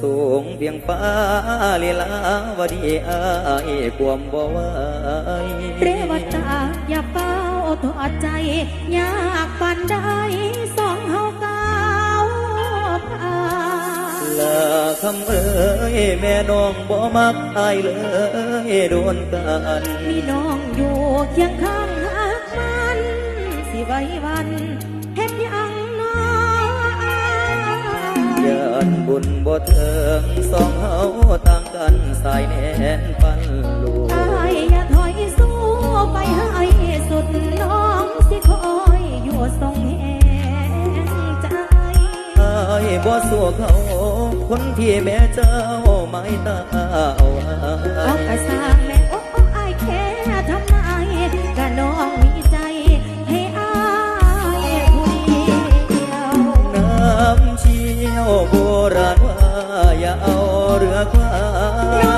สูงเพียงฟ้าลีลาวดีอายความบ่ไหวเรวตาอย่าเป้าถอดใจอยากปันได้สองเฮาเก้าวผ่าลาคำเอ้ยแม่น้องบ่มักอายเลยโดนกันมีน้องอยู่เคียงข้างหักมัน สิไว้วันเฮ นบุญบ่เถิงสองเฮาต่างกันสายแน่นปันลูกอายอย่าถอยสู้ไปให้สุดน้องสิคอยอยู่ทรงแห่งใจอายบ่สู้เขาคนที่แม่เจ้าไม่ตาเอา โบราณว่าอย่าเอาเรือควาย